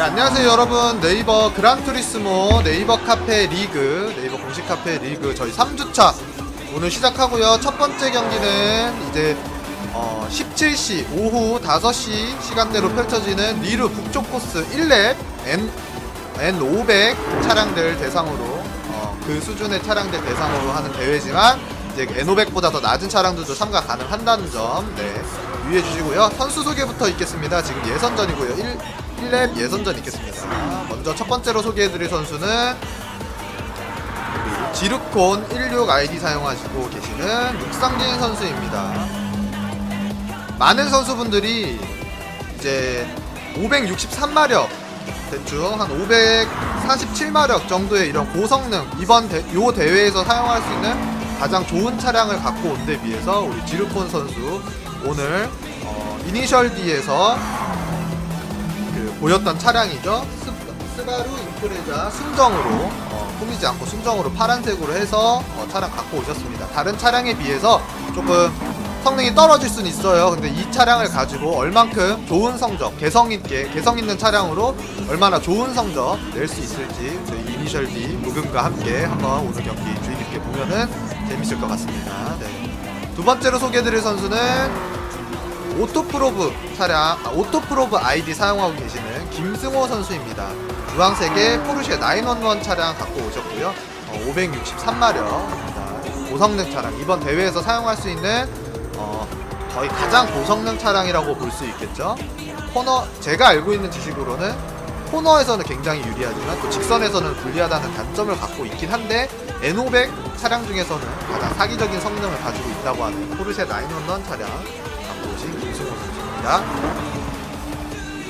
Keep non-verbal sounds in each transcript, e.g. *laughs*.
네, 안녕하세요 여러분. 네이버 그란투리스모 네이버 카페 리그 네이버 공식 카페 리그 저희 3주차 오늘 시작하고요. 첫 번째 경기는 이제 어, 17시 오후 5시 시간대로 펼쳐지는 리르 북쪽 코스 1렙 N, N500 차량들 대상으로 어, 그 수준의 차량들 대상으로 하는 대회지만 이제 N500보다 더 낮은 차량들도 참가 가능한다는 점 네, 유의해 주시고요. 선수 소개부터 있겠습니다. 지금 예선전이고요. 1, 1렙 예선전 있겠습니다. 먼저 첫 번째로 소개해드릴 선수는 지르콘 16 아이디 사용하시고 계시는 육상진 선수입니다. 많은 선수분들이 이제 563마력 대충 한 547마력 정도의 이런 고성능 이번 대, 요 대회에서 사용할 수 있는 가장 좋은 차량을 갖고 온 데 비해서 우리 지르콘 선수 오늘 어, 이니셜 D에서 그 보였던 차량이죠. 스, 스바루 임프레자 순정으로 어, 꾸미지 않고 순정으로 파란색으로 해서 어, 차량 갖고 오셨습니다. 다른 차량에 비해서 조금 성능이 떨어질 수는 있어요. 근데 이 차량을 가지고 얼만큼 좋은 성적, 개성 있게 개성 있는 차량으로 얼마나 좋은 성적 낼 수 있을지 저희 이니셜 D 무금과 함께 한번 오늘 경기 주의 깊게 보면은 재밌을 것 같습니다. 네. 두 번째로 소개해드릴 선수는 오토프로브 차량, 아, 오토프로브 아이디 사용하고 계시는 김승호 선수입니다. 주황색의 포르쉐 911 차량 갖고 오셨고요. 어, 563마력입니다. 고성능 차량. 이번 대회에서 사용할 수 있는 어, 거의 가장 고성능 차량이라고 볼 수 있겠죠. 코너, 제가 알고 있는 지식으로는 코너에서는 굉장히 유리하지만 또 직선에서는 불리하다는 단점을 갖고 있긴 한데 N500 차량 중에서는 가장 사기적인 성능을 가지고 있다고 하는 포르쉐 911 차량 선수입니다.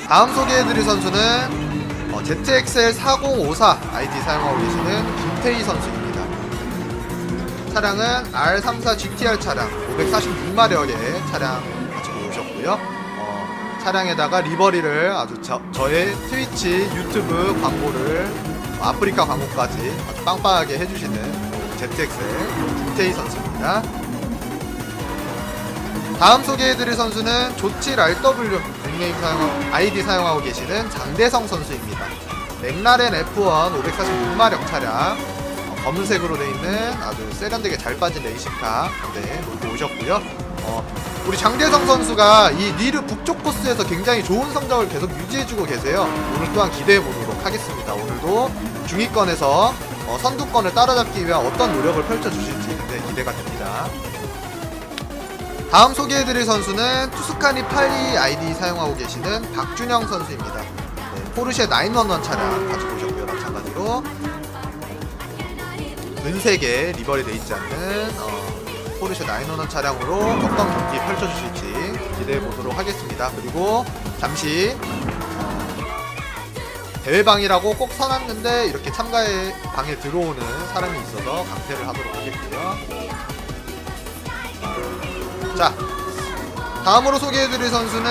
다음 소개해드릴 선수는 어, ZXL 4054 아이디 사용하고 계시는 김태희 선수입니다. 차량은 R34 GTR 차량 546마력의 차량 가지고 오셨고요. 어, 차량에다가 리버리를 아주 저, 저의 트위치 유튜브 광고를 어, 아프리카 광고까지 아주 빵빵하게 해주시는 ZXL 김태희 선수입니다. 다음 소개해드릴 선수는 조칠 RW 닉네임 사용 아이디 사용하고 계시는 장대성 선수입니다. 맥라렌 F1 546마력 차량 어, 검은색으로 되어 있는 아주 세련되게 잘 빠진 레이싱카 네, 놓고 오셨고요. 어, 우리 장대성 선수가 이 리르 북쪽 코스에서 굉장히 좋은 성적을 계속 유지해주고 계세요. 오늘 또한 기대해 보도록 하겠습니다. 오늘도 중위권에서 어, 선두권을 따라잡기 위한 어떤 노력을 펼쳐주실지 기대가 됩니다. 다음 소개해드릴 선수는 투스카니 82 아이디 사용하고 계시는 박준영 선수입니다. 네, 포르쉐 911 차량 가지고 오셨고요. 마찬가지로 은색의 리버리 되어 있지 않는 어, 포르쉐 911 차량으로 어떤 경기 펼쳐주실지 기대해 보도록 하겠습니다. 그리고 잠시 어, 대회방이라고 꼭 써놨는데 이렇게 참가의 방에 들어오는 사람이 있어서 강퇴를 하도록 하겠고요. 자, 다음으로 소개해드릴 선수는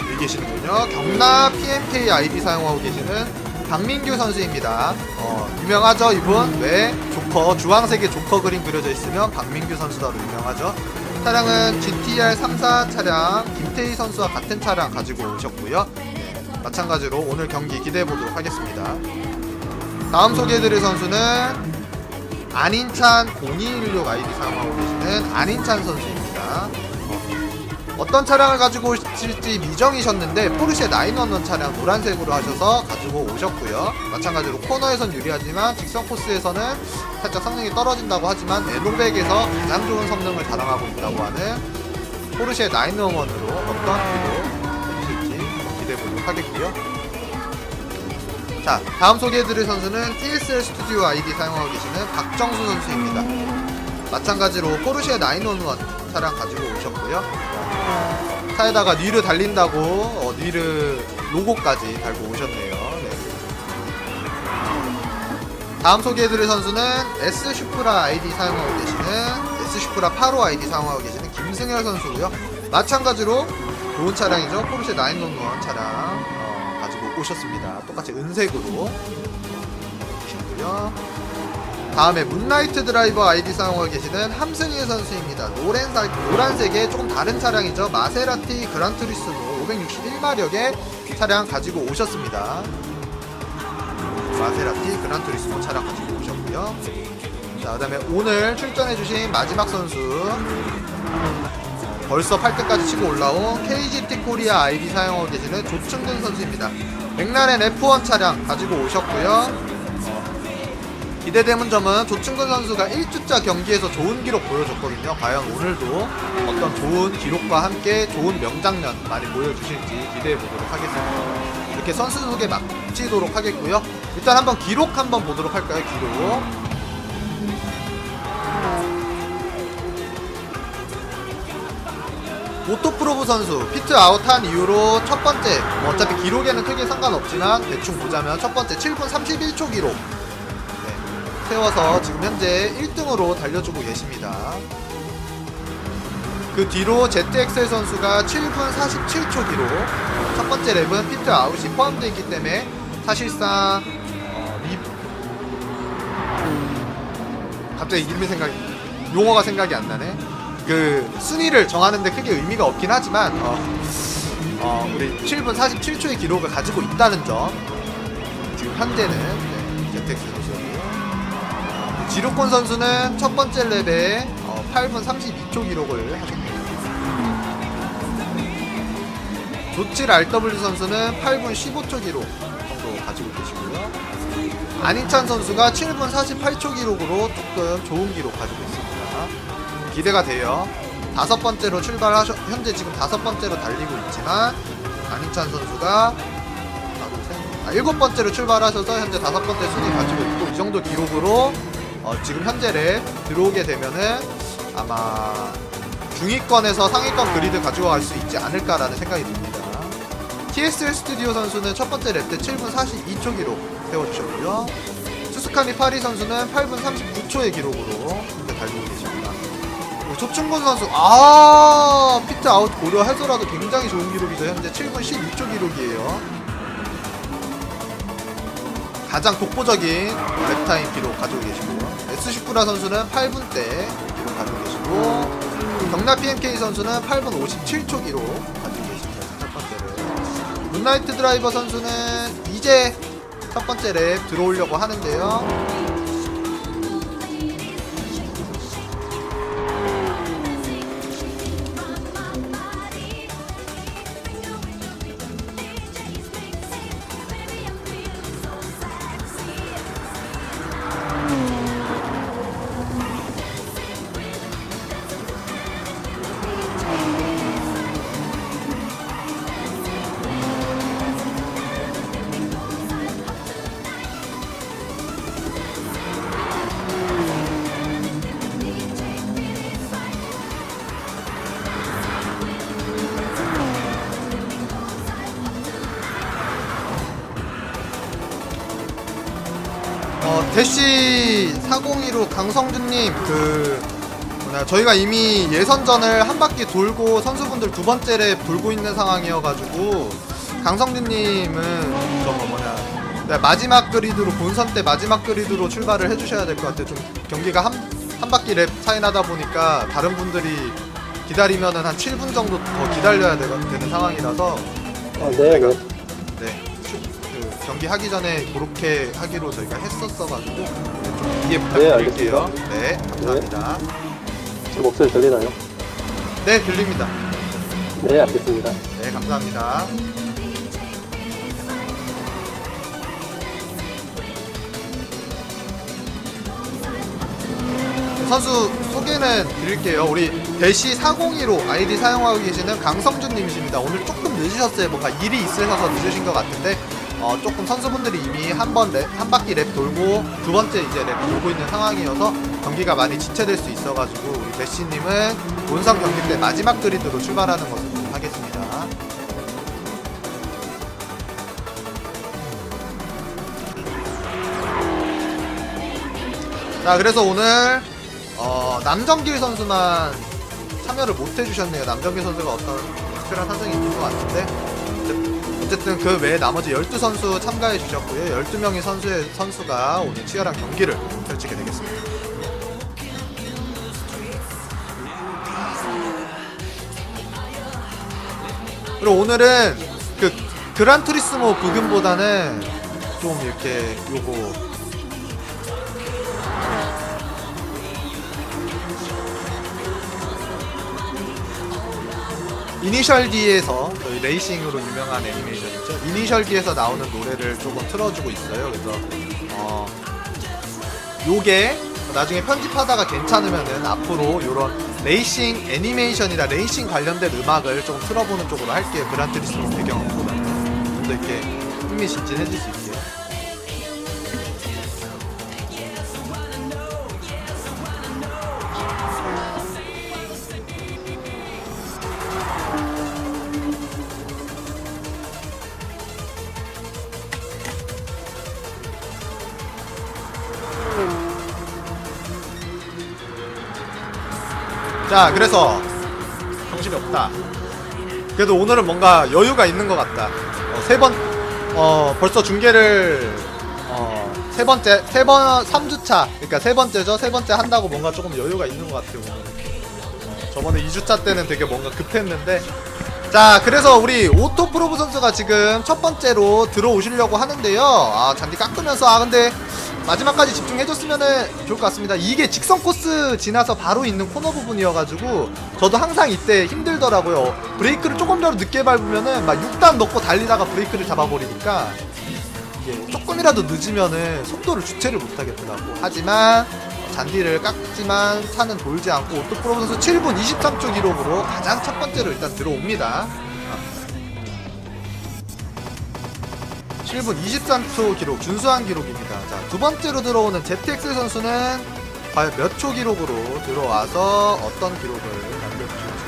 여기 계시는군요. 경나 PMK 아이디 사용하고 계시는 박민규 선수입니다. 어, 유명하죠, 이분? 왜? 조커, 주황색의 조커 그림 그려져 있으면 박민규 선수다로 유명하죠. 차량은 GTR 34 차량, 김태희 선수와 같은 차량 가지고 오셨고요. 네, 마찬가지로 오늘 경기 기대해 보도록 하겠습니다. 다음 소개해드릴 선수는 안인찬 0216 아이디 사용하고 계시는 안인찬 선수입니다. 어, 떤 차량을 가지고 오실지 미정이셨는데 포르쉐 911 차량 노란색으로 하셔서 가지고 오셨고요. 마찬가지로 코너에선 유리하지만 직선 코스에서는 살짝 성능이 떨어진다고 하지만 N500에서 가장 좋은 성능을 자랑하고 있다고 하는 포르쉐 911으로 어떤 기록 해주실지 기대해 보도록 하겠고요. 자, 다음 소개해드릴 선수는 TSL 스튜디오 아이디 사용하고 계시는 박정수 선수입니다. 마찬가지로 포르쉐 911 차량 가지고 오셨고요. 차에다가 뉘르 달린다고 어, 뉘르 로고까지 달고 오셨네요. 네. 다음 소개해드릴 선수는 S 슈프라 아이디 사용하고 계시는 S 슈프라 8호 아이디 사용하고 계시는 김승열 선수고요. 마찬가지로 좋은 차량이죠. 포르쉐 911 차량 오셨습니다. 똑같이 은색으로 보시고요. 다음에 문나이트 드라이버 아이디 사용하고 계시는 함승희 선수입니다. 노란색, 노란색의 조금 다른 차량이죠. 마세라티 그란투리스모 561마력의 차량 가지고 오셨습니다. 마세라티 그란투리스모 차량 가지고 오셨고요. 자, 그다음에 오늘 출전해주신 마지막 선수 벌써 8등까지 치고 올라온 KGT 코리아 아이디 사용하고 계시는 조충근 선수입니다. 맥라렌 F1 차량 가지고 오셨고요. 기대 되는 점은 조충근 선수가 1주차 경기에서 좋은 기록 보여줬거든요. 과연 오늘도 어떤 좋은 기록과 함께 좋은 명장면 많이 보여주실지 기대해 보도록 하겠습니다. 이렇게 선수 소개 마치도록 하겠고요. 일단 한번 기록 한번 보도록 할까요? 기록. 모토프로브 선수 피트 아웃한 이후로 첫 번째 뭐 어차피 기록에는 크게 상관없지만 대충 보자면 첫 번째 7분 31초 기록 네, 세워서 지금 현재 1등으로 달려주고 계십니다. 그 뒤로 ZXL 선수가 7분 47초 기록 첫 번째 랩은 피트 아웃이 포함되어 있기 때문에 사실상 어, 리... 갑자기 이름이 생각이 용어가 생각이 안 나네. 그 순위를 정하는데 크게 의미가 없긴 하지만 어, 어, 우리 7분 47초의 기록을 가지고 있다는 점 지금 현재는 네, ZX 선수고요. 지루콘 선수는 첫 번째 랩에 어, 8분 32초 기록을 하셨고요. 조칠 RW 선수는 8분 15초 기록 정도 가지고 계시고요. 안희찬 선수가 7분 48초 기록으로 조금 좋은 기록 가지고 있습니다. 기대가 돼요. 다섯 번째로 출발하셔 현재 지금 다섯 번째로 달리고 있지만 안희찬 선수가. 아, 일곱 번째로 출발하셔서 현재 다섯 번째 순위 가지고 있고 이 정도 기록으로 어, 지금 현재 랩 들어오게 되면은 아마 중위권에서 상위권 그리드 가지고 갈 수 있지 않을까라는 생각이 듭니다. TSL 스튜디오 선수는 첫 번째 랩 때 7분 42초 기록 세워주셨고요. 수스카니 파리 선수는 8분 39초의 기록으로 달리고 계십니다. 조충곤 선수 아 피트 아웃 고려해서라도 굉장히 좋은 기록이죠. 현재 7분 12초 기록이에요. 가장 독보적인 랩타임 기록 가지고 계시고 S19라 선수는 8분대 기록 가지고 계시고 경나 PMK 선수는 8분 57초 기록 가지고 계십니다. 첫 번째를 문나이트 드라이버 선수는 이제 첫 번째 랩 들어오려고 하는데요. 4015 강성준님 그 뭐냐 저희가 이미 예선전을 한 바퀴 돌고 선수분들 두 번째를 돌고 있는 상황이어가지고 강성준님은 저거 뭐냐 네, 마지막 그리드로 본선 때 마지막 그리드로 출발을 해주셔야 될 것 같아요. 좀 경기가 한, 한 바퀴 랩 차이 나다 보니까 다른 분들이 기다리면은 한 7분 정도 더 기다려야 되, 는 상황이라서 아, 네, 네. 네. 경기 하기 전에 그렇게 하기로 저희가 했었어가지고 좀 이해 부탁드릴게요. 네, 감사합니다. 제 목소리 들리나요? 네, 들립니다. 네, 알겠습니다. 네, 감사합니다. 선수 소개는 드릴게요. 우리 대시 402로 아이디 사용하고 계시는 강성준 님이십니다. 오늘 조금 늦으셨어요. 뭔가 일이 있으셔서 늦으신 것 같은데 어, 조금 선수분들이 이미 한번한 바퀴 랩 돌고 두 번째 이제 랩 돌고 있는 상황이어서 경기가 많이 지체될 수 있어가지고 우리 대시님은 본선 경기 때 마지막 그리드로 출발하는 것으로 하겠습니다. 자 그래서 오늘 어, 남정길 선수만 참여를 못 해주셨네요. 남정길 선수가 어떤 특별한 사정이 있는 것 같은데 어쨌든 그 외에 나머지 12선수 참가해 주셨고요. 12명의 선수의 선수가 오늘 치열한 경기를 펼치게 되겠습니다. 그리고 오늘은 그 그란 투리스모 부금보다는 좀 이렇게 요거 이니셜 D에서 저희 레이싱으로 유명한 애니메이션이죠. 이니셜 D에서 나오는 노래를 조금 틀어주고 있어요. 그래서 어 요게 나중에 편집하다가 괜찮으면은 앞으로 요런 레이싱 애니메이션이나 레이싱 관련된 음악을 좀 틀어보는 쪽으로 할게요. 그란트리스모 배경보다는 좀더 이렇게 흥미진진해질 수 있게. 자, 그래서 정신이 없다. 그래도 오늘은 뭔가 여유가 있는 것 같다. 어, 세 번, 어, 벌써 중계를, 어, 세 번째, 세 번, 3주차. 그러니까 세 번째죠. 세 번째 한다고 뭔가 조금 여유가 있는 것 같아요, 오늘. 어, 저번에 2주차 때는 되게 뭔가 급했는데. 자, 그래서 우리 오토 프로브 선수가 지금 첫 번째로 들어오시려고 하는데요. 아, 잔디 깎으면서, 아, 근데 마지막까지 집중해줬으면 좋을 것 같습니다. 이게 직선 코스 지나서 바로 있는 코너 부분이어가지고 저도 항상 이때 힘들더라고요. 브레이크를 조금 더 늦게 밟으면은 막 6단 넣고 달리다가 브레이크를 잡아버리니까 이게 조금이라도 늦으면은 속도를 주체를 못하겠더라고. 하지만 잔디를 깎지만 차는 돌지 않고 오토프로 선수 7분 23초 기록으로 가장 첫 번째로 일단 들어옵니다. 7분 23초 기록, 준수한 기록입니다. 자, 두 번째로 들어오는 ZX 선수는 과연 몇 초 기록으로 들어와서 어떤 기록을 남겨주실지.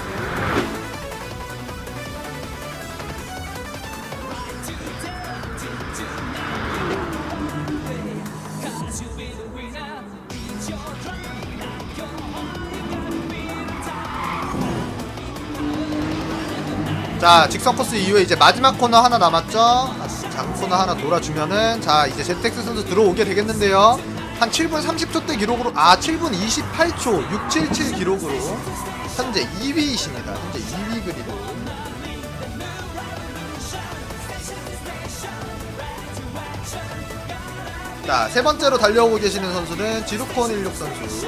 자 직선 코스 이후에 이제 마지막 코너 하나 남았죠 코너 하나 돌아주면은 자 이제 제텍스 선수 들어오게 되겠는데요. 한 7분 30초 대 기록으로 아 7분 28초 677 기록으로 현재 2위이십니다. 현재 2위 그리드 자세 번째로 달려오고 계시는 선수는 지루콘 16 선수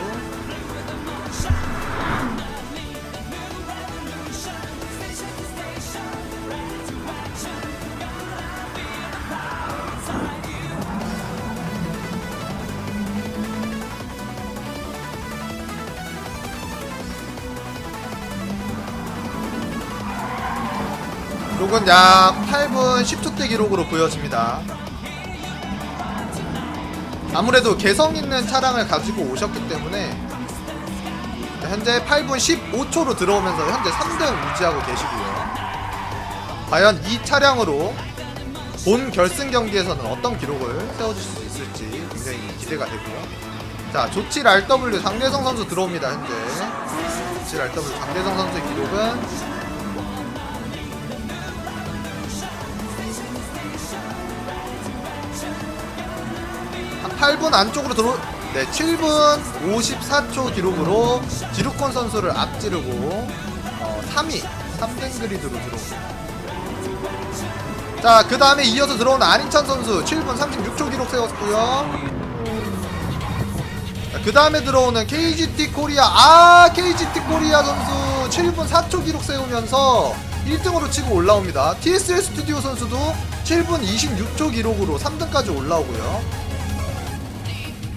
기록은 약 8분 10초대 기록으로 보여집니다. 아무래도 개성 있는 차량을 가지고 오셨기 때문에 현재 8분 15초로 들어오면서 현재 3등 유지하고 계시고요. 과연 이 차량으로 본 결승 경기에서는 어떤 기록을 세워주실 수 있을지 굉장히 기대가 되고요. 자, 조칠 RW 장대성 선수 들어옵니다, 현재. 조칠 RW 장대성 선수의 기록은 8분 안쪽으로 들어 네, 7분 54초 기록으로 지루콘 선수를 앞지르고 어, 3위 3등 그리드로 들어옵니다. 자, 그 다음에 이어서 들어온 안인찬 선수 7분 36초 기록 세웠고요. 그 다음에 들어오는 KGT 코리아 아 KGT 코리아 선수 7분 4초 기록 세우면서 1등으로 치고 올라옵니다. TSL 스튜디오 선수도 7분 26초 기록으로 3등까지 올라오고요.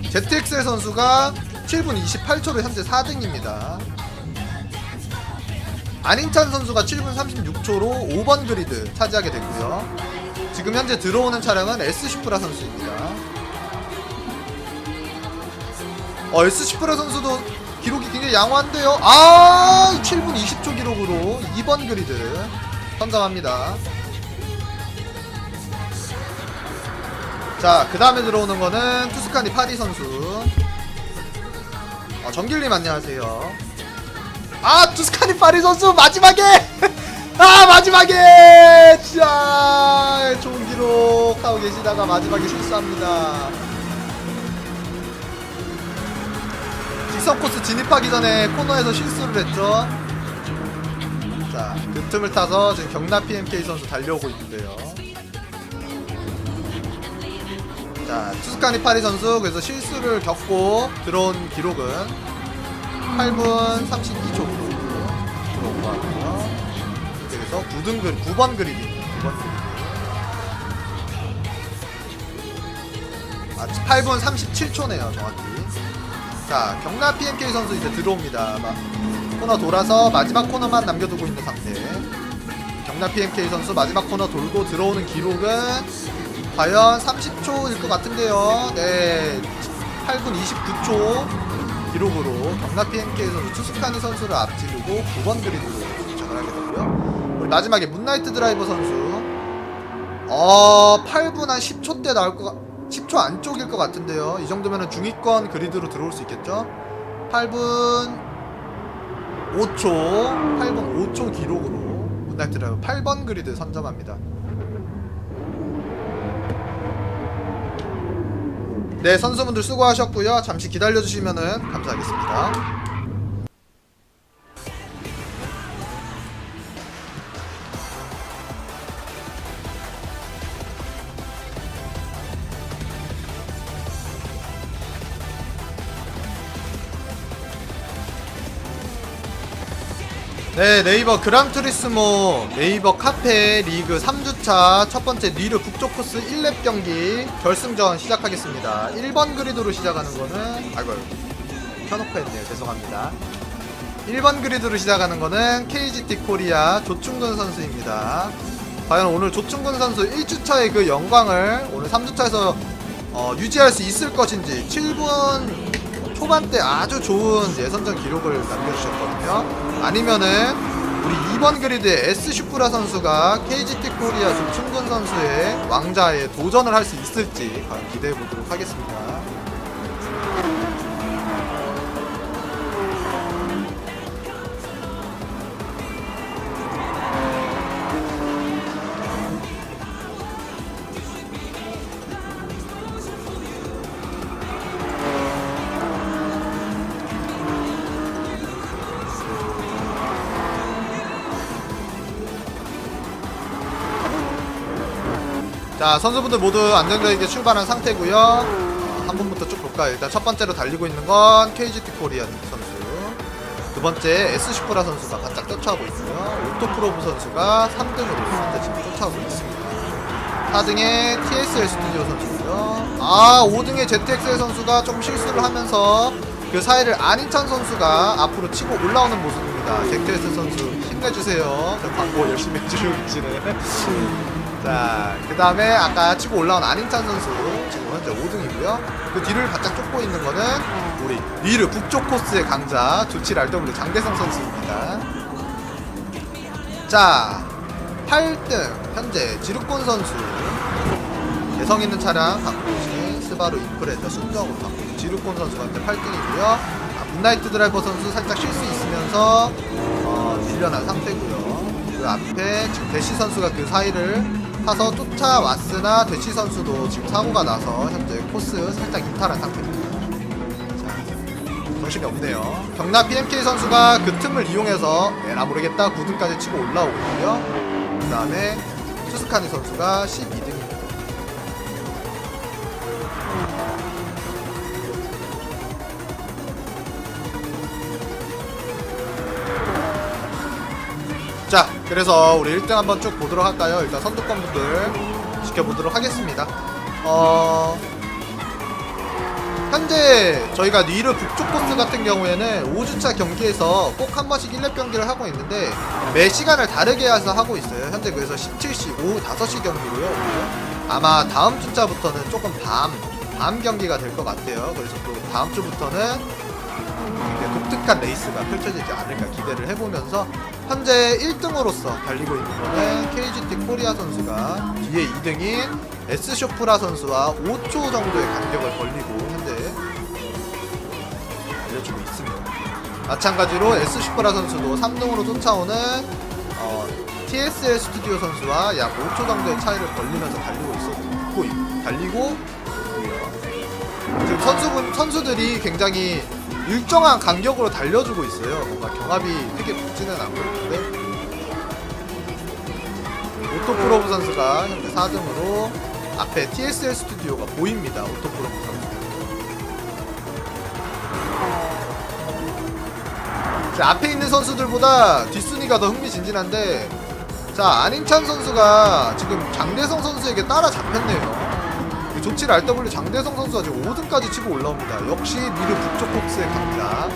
ZXL 선수가 7분 28초로 현재 4등입니다. 안인찬 선수가 7분 36초로 5번 그리드 차지하게 됐고요. 지금 현재 들어오는 차량은 S 슈프라 선수입니다. 어, S 슈프라 선수도 기록이 굉장히 양호한데요. 아, 7분 20초 기록으로 2번 그리드 선점합니다. 자, 그 다음에 들어오는 거는 투스카니 파리 선수. 어, 정길님 안녕하세요. 아, 투스카니 파리 선수 마지막에! *laughs* 아, 마지막에! 자, 타고 계시다가 마지막에 실수합니다. 직선 코스 진입하기 전에 코너에서 실수를 했죠. 자, 그 틈을 타서 지금 경남 PMK 선수 달려오고 있는데요. 자, 투스카니 파리 선수 그래서 실수를 겪고 들어온 기록은 8분 32초 들어온 거 같고요. 그래서 9등 그 9번 그리기 9번 그리기. 아, 8분 37초네요, 정확히. 자, 경남 PMK 선수 이제 들어옵니다. 막 코너 돌아서 마지막 코너만 남겨두고 있는 상태. 경남 PMK 선수 마지막 코너 돌고 들어오는 기록은 과연 30초일 것 같은데요. 네, 8분 29초 기록으로 경남 PMK 선수 투스카니 선수를 앞지르고 9번 그리드로 도착을 하게 되고요. 우리 마지막에 문나이트 드라이버 선수 어 8분 한 10초 대 나올 것 같, 10초 안쪽일 것 같은데요. 이 정도면은 중위권 그리드로 들어올 수 있겠죠? 8분 5초, 8분 5초 기록으로 문나이트 드라이버 8번 그리드 선점합니다. 네, 선수분들 수고하셨고요. 잠시 기다려주시면은 감사하겠습니다. 네, 네이버 그랑투리스모 네이버 카페 리그 3주차 첫 번째 리르 북쪽 코스 1렙 경기 결승전 시작하겠습니다. 1번 그리드로 시작하는 거는 아이고 켜놓고 했네요. 죄송합니다. 1번 그리드로 시작하는 거는 KGT 코리아 조충근 선수입니다. 과연 오늘 조충근 선수 1주차의 그 영광을 오늘 3주차에서 어, 유지할 수 있을 것인지 7분 초반대 아주 좋은 예선전 기록을 남겨주셨거든요. 아니면은 우리 2번 그리드의 S 슈프라 선수가 KGT 코리아 조충근 선수의 왕자에 도전을 할 수 있을지 과연 기대해 보도록 하겠습니다. 자 선수분들 모두 안정적이게 출발한 상태고요. 어, 한 분부터 쭉 볼까요? 일단 첫 번째로 달리고 있는 건 KGT 코리아 선수. 두 번째 S 슈퍼라 선수가 바짝 쫓아오고 있고요. 오토프로브 선수가 3등으로 현재 지금 쫓아오고 있습니다. 4등에 TSL 스튜디오 선수고요. 아 5등에 ZXL 선수가 조금 실수를 하면서 그 사이를 안인찬 선수가 앞으로 치고 올라오는 모습입니다. ZXL 선수 힘내주세요. 저 광고 열심히 해주시고 계시네 자, 그 다음에 아까 치고 올라온 안인찬 선수 지금 현재 5등이고요. 그 뒤를 바짝 쫓고 있는 거는 우리 리르 북쪽 코스의 강자 조칠 RW 장대성 선수입니다. 자, 8등 현재 지루콘 선수 개성 있는 차량 갖고 오신 스바루 인프레터 순정으로 갖고 오신 지루콘 선수가 현재 8등이고요. 아, 문나이트 드라이버 선수 살짝 쉴 수 있으면서 어, 밀려난 상태고요. 그 앞에 지금 대시 선수가 그 사이를 타서 쫓아왔으나 대시 선수도 지금 사고가 나서 현재 코스 살짝 이탈한 상태입니다. 자, 정신이 없네요. 경남 PMK 선수가 그 틈을 이용해서 에라 모르겠다 9등까지 치고 올라오고 있고요. 그 다음에 투스카니 선수가 12등 그래서 우리 1등 한번 쭉 보도록 할까요? 일단 선두권 분들 지켜보도록 하겠습니다. 어, 현재 저희가 니르 북쪽 코스 같은 경우에는 5주차 경기에서 꼭 한 번씩 1렙 경기를 하고 있는데 매 시간을 다르게 해서 하고 있어요. 현재 그래서 17시, 오후 5시 경기고요. 아마 다음 주차부터는 조금 밤, 밤 경기가 될 것 같아요. 그래서 또 다음 주부터는 독특한 레이스가 펼쳐지지 않을까 기대를 해보면서 현재 1등으로서 달리고 있는 거는 KGT 코리아 선수가 뒤에 2등인 S쇼프라 선수와 5초 정도의 간격을 벌리고 현재 알려주고 있습니다. 마찬가지로 S쇼프라 선수도 3등으로 쫓아오는 어, TSL 스튜디오 선수와 약 5초 정도의 차이를 벌리면서 달리고 있었고 달리고 있고요. 지금 선수분 선수들이 굉장히 일정한 간격으로 달려주고 있어요. 뭔가 경합이 되게 붙지는 않고 있는데 오토프로브 선수가 현재 4등으로 앞에 TSL 스튜디오가 보입니다. 오토프로브 선수. 자, 앞에 있는 선수들보다 뒷순위가 더 흥미진진한데 자 안인찬 선수가 지금 장대성 선수에게 따라잡혔네요. 이 조치를 RW 장대성 선수가 지금 5등까지 치고 올라옵니다. 역시 미르 북쪽 폭스의 강자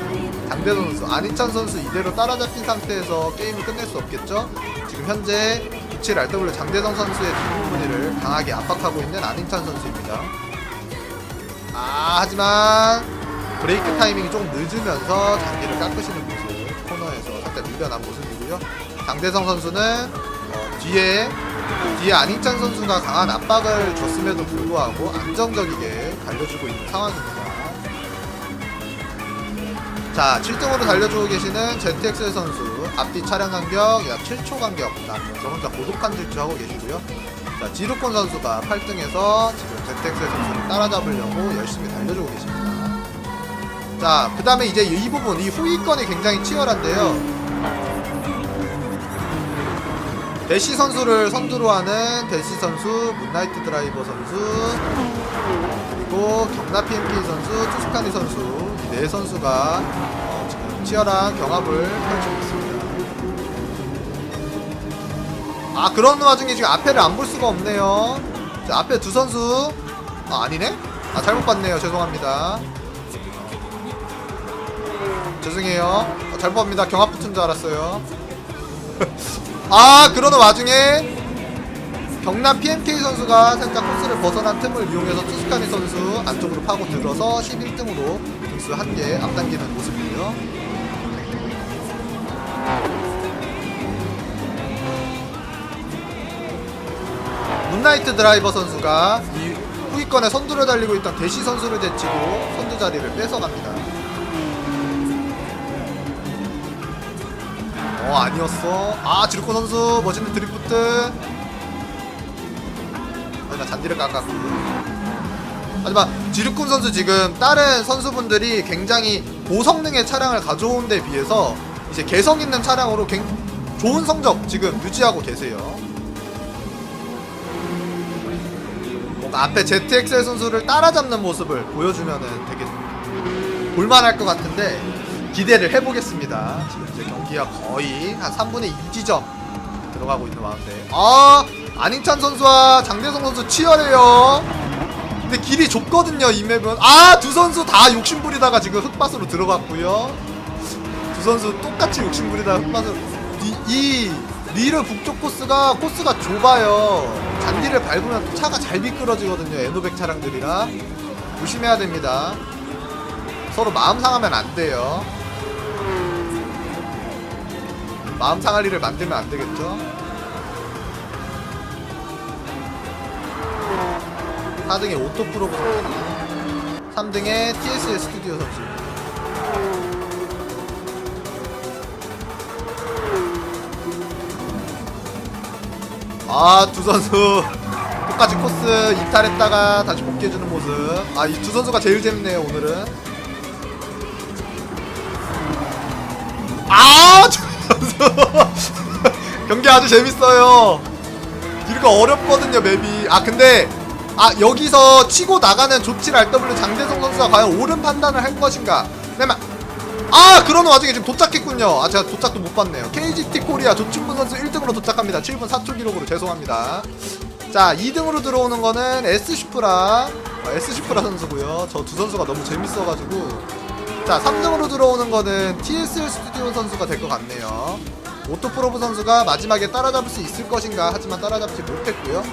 장대성 선수 안인찬 선수 이대로 따라잡힌 상태에서 게임을 끝낼 수 없겠죠. 지금 현재 조치를 RW 장대성 선수의 뒷부분을 강하게 압박하고 있는 안인찬 선수입니다. 아 하지만 브레이크 타이밍이 조금 늦으면서 장기를 깎으시는 모습 코너에서 살짝 밀려난 모습이고요. 장대성 선수는 어, 뒤에 뒤에 안희찬 선수가 강한 압박을 줬음에도 불구하고 안정적이게 달려주고 있는 상황입니다. 자, 7등으로 달려주고 계시는 ZXL 선수 앞뒤 차량 간격 약 7초 간격 나면서 혼자 고독한 질주하고 계시고요. 자, 지루콘 선수가 8등에서 지금 ZXL 선수를 따라잡으려고 열심히 달려주고 계십니다. 자, 그 다음에 이제 이 부분, 이 후위권이 굉장히 치열한데요. 대시 선수를 선두로 하는 대시 선수, 문나이트 드라이버 선수, 그리고 경나 PMP 선수, 투스카니 선수, 이 네 선수가 어, 지금 치열한 경합을 펼치고 있습니다. 아, 그런 와중에 지금 앞에를 안 볼 수가 없네요. 자, 앞에 두 선수, 아, 아니네? 아, 잘못 봤네요. 죄송합니다. 죄송해요. 어, 잘못 봤습니다. 경합 붙은 줄 알았어요. *laughs* 아 그러는 와중에 경남 PMK 선수가 살짝 코스를 벗어난 틈을 이용해서 투스카니 선수 안쪽으로 파고 들어서 11등으로 등수 한 개 앞당기는 모습이고요. 문나이트 드라이버 선수가 이 후위권에 선두를 달리고 있던 대시 선수를 제치고 선두 자리를 뺏어갑니다. 어 아니었어. 아 지르코 선수 멋있는 드리프트. 하지만 잔디를 깎았고. 하지만 지르콘 선수 지금 다른 선수분들이 굉장히 고성능의 차량을 가져온 데 비해서 이제 개성 있는 차량으로 굉 좋은 성적 지금 유지하고 계세요. 뭔가 앞에 ZXL 선수를 따라잡는 모습을 보여주면은 되게 볼만할 것 같은데 기대를 해보겠습니다. 지금 이제 경기가 거의 한 3분의 2 지점 들어가고 있는 마음인데 아 안인찬 선수와 장대성 선수 치열해요. 근데 길이 좁거든요 이 맵은 아 두 선수 다 욕심부리다가 지금 흙밭으로 들어갔고요. 두 선수 똑같이 욕심부리다가 흙밭으로 이, 이 리르 북쪽 코스가 코스가 좁아요. 잔디를 밟으면 또 차가 잘 미끄러지거든요 에노백 차량들이라 조심해야 됩니다. 서로 마음 상하면 안 돼요. 마음 상할 일을 만들면 안 되겠죠? 4등에 오토프로브 선수 3등에 TSS 스튜디오 선수. 아 두 선수. 똑같이 코스 이탈했다가 다시 복귀해주는 모습. 아 이 두 선수가 제일 재밌네요 오늘은. 아, 아주 재밌어요. 길가 어렵거든요 맵이. 아 근데 아 여기서 치고 나가는 조칠 RW 장대성 선수가 과연 옳은 판단을 할 것인가? 내말 아 그러는 와중에 지금 도착했군요. 아 제가 도착도 못 봤네요. KGT 코리아 조충분 선수 1등으로 도착합니다. 7분 4초 기록으로 죄송합니다. 자 2등으로 들어오는 거는 S 슈프라 어, S 슈프라 선수고요. 저 두 선수가 너무 재밌어가지고 자 3등으로 들어오는 거는 TSL 스튜디오 선수가 될 것 같네요 오토 프로브 선수가 마지막에 따라잡을 수 있을 것인가 하지만 따라잡지 못했고요.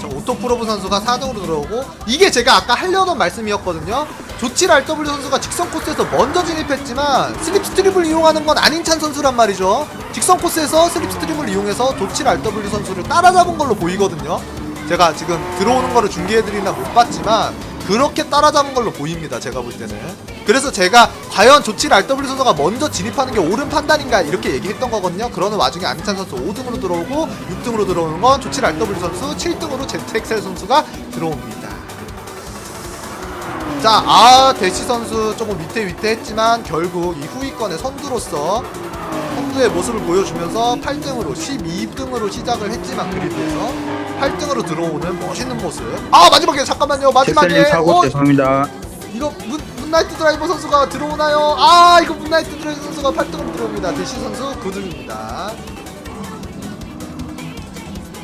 저 오토 프로브 선수가 4등으로 들어오고 이게 제가 아까 하려던 말씀이었거든요. 조칠 RW 선수가 직선 코스에서 먼저 진입했지만 슬립 스트립을 이용하는 건 안인찬 선수란 말이죠. 직선 코스에서 슬립 스트립을 이용해서 조칠 RW 선수를 따라잡은 걸로 보이거든요. 제가 지금 들어오는 거를 중계해드리나 못 봤지만 그렇게 따라잡은 걸로 보입니다. 제가 볼 때는. 그래서 제가 과연 조칠 RW 선수가 먼저 진입하는 게 옳은 판단인가 이렇게 얘기했던 거거든요. 그러는 와중에 안희찬 선수 5등으로 들어오고 6등으로 들어오는 건 조칠 RW 선수, 7등으로 제트엑셀 선수가 들어옵니다. 자, 아 대시 선수 조금 위태위태했지만 결국 이 후위권의 선두로서 선두의 모습을 보여주면서 8등으로 12등으로 시작을 했지만 그리드에서 8등으로 들어오는 멋있는 모습. 아 마지막에 잠깐만요 마지막에 잭셀님 사고 어, 죄송합니다. 이거 문, 문나이트 드라이버 선수가 들어오나요? 아 이거 문나이트 드라이버 선수가 8등으로 들어옵니다. 대시 선수 9등입니다.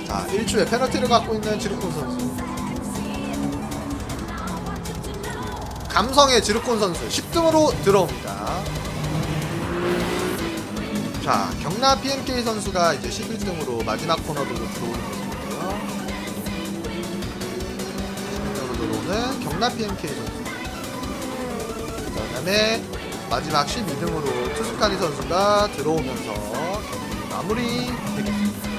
자 1주에 페널티를 갖고 있는 지르콘 선수. 감성의 지르콘 선수 10등으로 들어옵니다. 자 경나 PMK 선수가 이제 11등으로 마지막 코너도 들어오는 모습이고요. 11등으로 들어오는 경나 PMK 선수. 그 다음에 마지막 12등으로 투스카니 선수가 들어오면서 마무리 되겠습니다.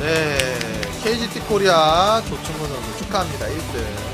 네, KGT 코리아 선수 축하합니다. 1등.